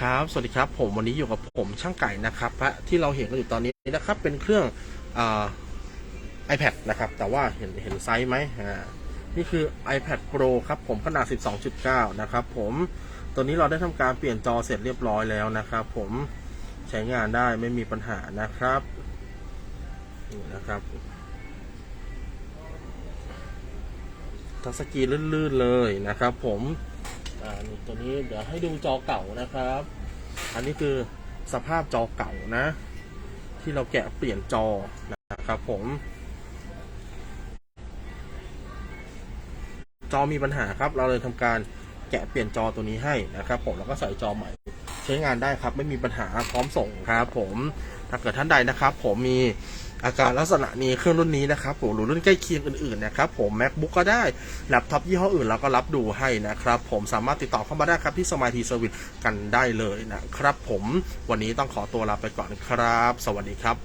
ครับ สวัสดีครับผมวันนี้อยู่กับผมช่างไก่นะครับและที่เราเห็นกันอยู่ตอนนี้นะครับเป็นเครื่องอ่า iPad นะครับ แต่ว่าเห็นเห็นไซส์ไหมอ่านี่คือ iPad Pro ครับผมขนาด 12.9 นะครับผมตัวนี้เราได้ทำการเปลี่ยนจอเสร็จเรียบร้อยแล้วนะครับผมใช้งานได้ไม่มีปัญหานะครับนี่นะครับทัชสกรีนลื่นๆเลยนะครับผม อ่านี่ตัวนี้เดี๋ยวให้ดูจอเก่านะครับ อันนี้คือสภาพจอเก่านะ ที่เราแกะเปลี่ยนจอนะครับผม จอมีปัญหาครับ เราเลยทำการแกะเปลี่ยนจอตัวนี้ให้นะครับ ผมแล้วก็ใส่จอใหม่ ใช้งานได้ครับ ไม่มีปัญหาพร้อมส่งครับ ผมถ้าเกิดท่านใดนะครับ ผมมี อาการลักษณะนี้เครื่องรุ่นนี้นะครับผมหรือรุ่นใกล้เคียงอื่นๆนะครับผม macbook ก็ได้แล็ปท็อปยี่ห้ออื่นเราก็รับดูให้นะครับผมสามารถติดต่อเข้ามาได้ครับที่สมาร์ทีเซอร์วิสกันได้เลยนะครับผมวันนี้ต้องขอตัวลาไปก่อนครับ สวัสดีครับ